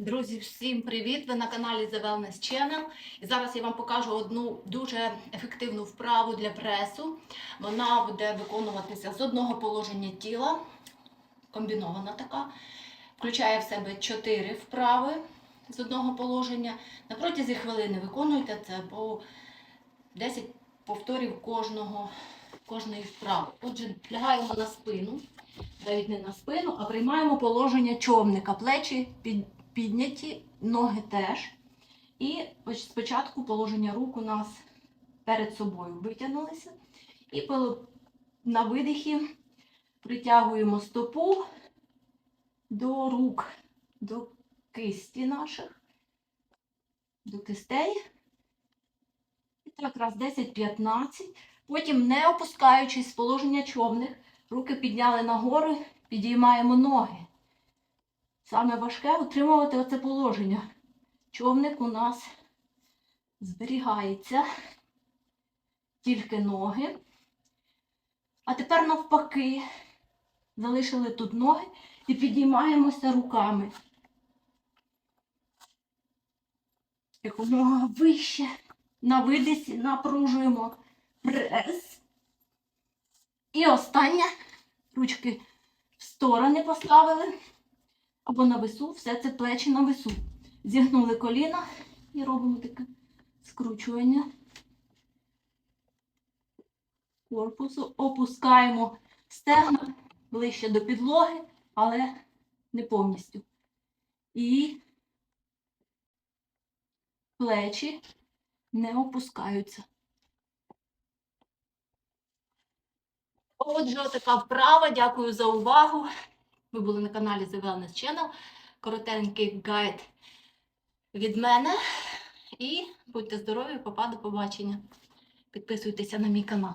Друзі, всім привіт! Ви на каналі The Wellness Channel. І зараз я вам покажу одну дуже ефективну вправу для пресу. Вона буде виконуватися з одного положення тіла, комбінована така. Включає в себе 4 вправи з одного положення. На протязі хвилини виконуйте це по 10 повторів кожного, кожної вправи. Отже, лягаємо на спину, навіть не на спину, а приймаємо положення човника. Плечі під підняті, ноги теж. І спочатку положення рук у нас перед собою витягнулися. І на видихі притягуємо стопу до рук, до кисті наших, до кистей. І так, раз 10-15. Потім, не опускаючись з положення човних, руки підняли нагору, підіймаємо ноги. Саме важке утримувати оце положення. Човник у нас зберігається, тільки ноги. А тепер навпаки, залишили тут ноги і підіймаємося руками. Якомога вище. На видисі напружуємо прес. І останнє. Ручки в сторони поставили або на весу, все це плечі на весу. Зігнули коліна і робимо таке скручування корпусу. Опускаємо стегна ближче до підлоги, але не повністю. І плечі не опускаються. Отже, така вправа. Дякую за увагу. Ви були на каналі The Wellness Channel. Коротенький гайд від мене. І будьте здорові, попа, до побачення. Підписуйтеся на мій канал.